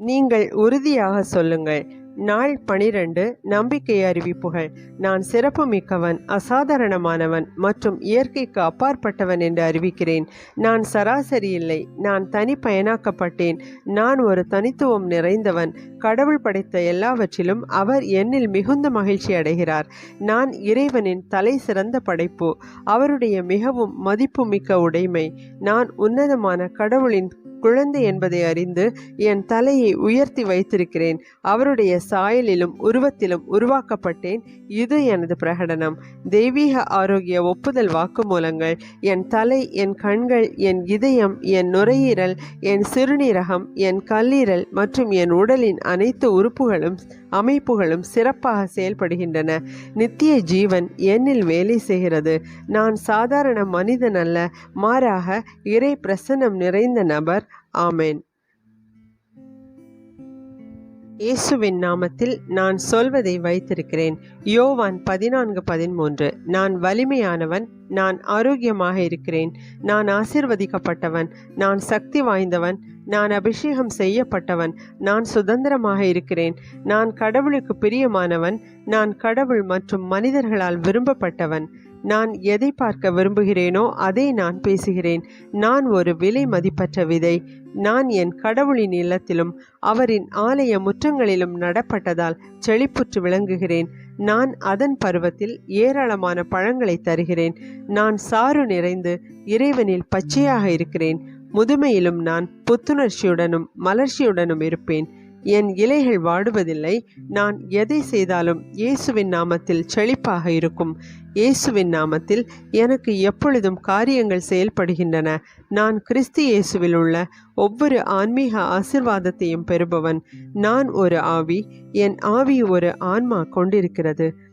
நீங்கள் உறுதியாக சொல்லுங்கள். நாள் பனிரெண்டு நம்பிக்கை அறிவிப்புகள். நான் சிறப்புமிக்கவன் அசாதாரணமானவன் மற்றும் இயற்கைக்கு அப்பாற்பட்டவன் என்று அறிவிக்கிறேன். நான் சராசரி இல்லை நான் தனிப்பயனாக்கப்பட்டேன் நான் ஒரு தனித்துவம் நிறைந்தவன். கடவுள் படைத்த எல்லாவற்றிலும் அவர் என்னில் மிகுந்த மகிழ்ச்சி அடைகிறார். நான் இறைவனின் தலை சிறந்த படைப்பு. அவருடைய மிகவும் மதிப்புமிக்க உடைமை. நான் உன்னதமான கடவுளின் குழந்தை என்பதை அறிந்து என் தலையை உயர்த்தி வைத்திருக்கிறேன். அவருடைய சாயலிலும் உருவத்திலும் உருவாக்கப்பட்டேன். இது எனது பிரகடனம். தெய்வீக ஆரோக்கிய ஒப்புதல் வாக்குமூலங்கள். என் தலை என் கண்கள் என் இதயம் என் நுரையீரல் என் சிறுநீரகம் என் கல்லீரல் மற்றும் என் உடலின் அனைத்து உறுப்புகளும் அமைப்புகளும் சிறப்பாக செயல்படுகின்றன. நித்திய ஜீவன் என்னில் வேலை செய்கிறது. நான் சாதாரண மனிதன் அல்ல. மாறாக இறை பிரசன்னம் நிறைந்த நபர் ஆமேன். இயேசுவின் நாமத்தில் நான் சொல்வதை வைத்திருக்கிறேன். யோவான் பதினான்கு பதிமூன்று. நான் வலிமையானவன் நான் ஆரோக்கியமாக இருக்கிறேன். நான் ஆசிர்வதிக்கப்பட்டவன் நான் சக்தி வாய்ந்தவன் நான் அபிஷேகம் செய்யப்பட்டவன் நான் சுதந்திரமாக இருக்கிறேன். நான் கடவுளுக்கு பிரியமானவன் நான் கடவுள் மற்றும் மனிதர்களால் விரும்பப்பட்டவன். நான் எதை பார்க்க விரும்புகிறேனோ அதை நான் பேசுகிறேன். நான் ஒரு விலை மதிப்பற்ற விதை. நான் என் கடவுளின் இல்லத்திலும் அவரின் ஆலய முற்றங்களிலும் நடப்பட்டதால் செழிப்புற்று விளங்குகிறேன். நான் அதன் பருவத்தில் ஏராளமான பழங்களை தருகிறேன். நான் சாறு நிறைந்து இறைவனில் பச்சையாக இருக்கிறேன். முதுமையிலும் நான் புத்துணர்ச்சியுடனும் மலர்ச்சியுடனும் இருப்பேன். என் இலைகள் வாடுவதில்லை. நான் எதை செய்தாலும் இயேசுவின் நாமத்தில் செழிப்பாக இருக்கும். இயேசுவின் நாமத்தில் எனக்கு எப்பொழுதும் காரியங்கள் செயல்படுகின்றன. நான் கிறிஸ்து இயேசுவில் உள்ள ஒவ்வொரு ஆன்மீக ஆசிர்வாதத்தையும் பெறுபவன். நான் ஒரு ஆவி. என் ஆவி ஒரு ஆன்மா கொண்டிருக்கிறது.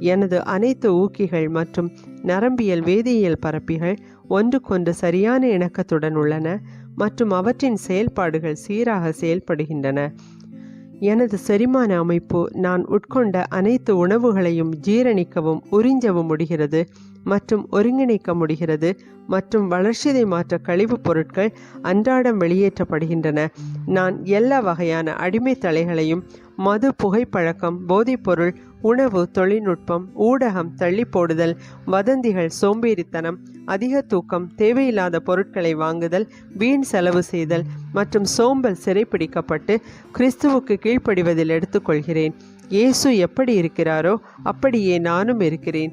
எனது அனைத்து ஊக்கிகள் மற்றும் நரம்பியல் வேதியியல் பரப்பிகள் ஒன்றுக்கொன்று சரியான இணக்கத்துடன் உள்ளன மற்றும் அவற்றின் செயல்பாடுகள் சீராக செயல்படுகின்றன. எனது செரிமான அமைப்பு நான் உட்கொண்ட அனைத்து உணவுகளையும் ஜீரணிக்கவும் உறிஞ்சவும் முடிகிறது. மற்றும் ஒருங்கிணைக்க முடிகிறது மற்றும் வளர்ச்சிதை மாற்ற கழிவுப் பொருட்கள் அன்றாடம் வெளியேற்றப்படுகின்றன. நான் எல்லா வகையான அடிமை தலைகளையும் மது புகைப்பழக்கம் போதைப்பொருள் உணவு தொழில்நுட்பம் ஊடகம் தள்ளி போடுதல் வதந்திகள் சோம்பேறித்தனம் அதிக தூக்கம் தேவையில்லாத பொருட்களை வாங்குதல் வீண் செலவு செய்தல் மற்றும் சோம்பல் சிறைப்பிடிக்கப்பட்டு கிறிஸ்துவுக்கு கீழ்ப்படிவதில் எடுத்துக்கொள்கிறேன். இயேசு எப்படி இருக்கிறாரோ அப்படியே நானும் இருக்கிறேன்.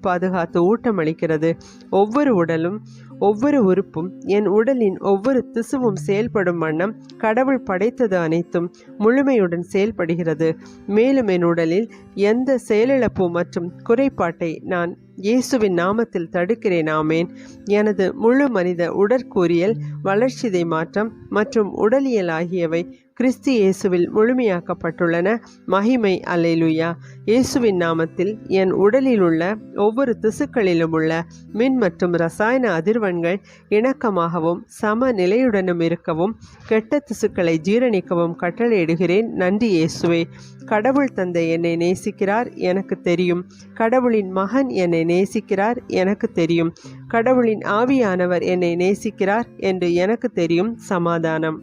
பாதுகாத்து ஊட்டமளிக்கிறது ஒவ்வொரு உடலும் ஒவ்வொரு உறுப்பும் என் உடலின் ஒவ்வொரு திசுவும் செயல்படும் வண்ணம் கடவுள் படைத்தது அனைத்தும் முழுமையுடன் செயல்படுகிறது. மேலும் என் உடலில் எந்த செயலிழப்பு மற்றும் குறைபாட்டை நான் இயேசுவின் நாமத்தில் தடுக்கிறேன். ஆமேன். எனது முழு மனித உடற்கூறியல் வளர்ச்சிதை மாற்றம் மற்றும் உடலியல் ஆகியவை கிறிஸ்து இயேசுவில் முழுமையாக்கப்பட்டுள்ளன. மகிமை அலைலுயா இயேசுவின் நாமத்தில் என் உடலில் உள்ள ஒவ்வொரு திசுக்களிலும் உள்ள மின் மற்றும் ரசாயன அதிர்வன்கள் இணக்கமாகவும் சம நிலையுடனும் இருக்கவும் கெட்ட திசுக்களை ஜீரணிக்கவும் கட்டளையிடுகிறேன். நன்றி இயேசுவே. கடவுள் தந்தை என்னை நேசிக்கிறார் எனக்கு தெரியும். கடவுளின் மகன் என்னை நேசிக்கிறார் எனக்கு தெரியும். கடவுளின் ஆவியானவர் என்னை நேசிக்கிறார் என்று எனக்கு தெரியும். சமாதானம்.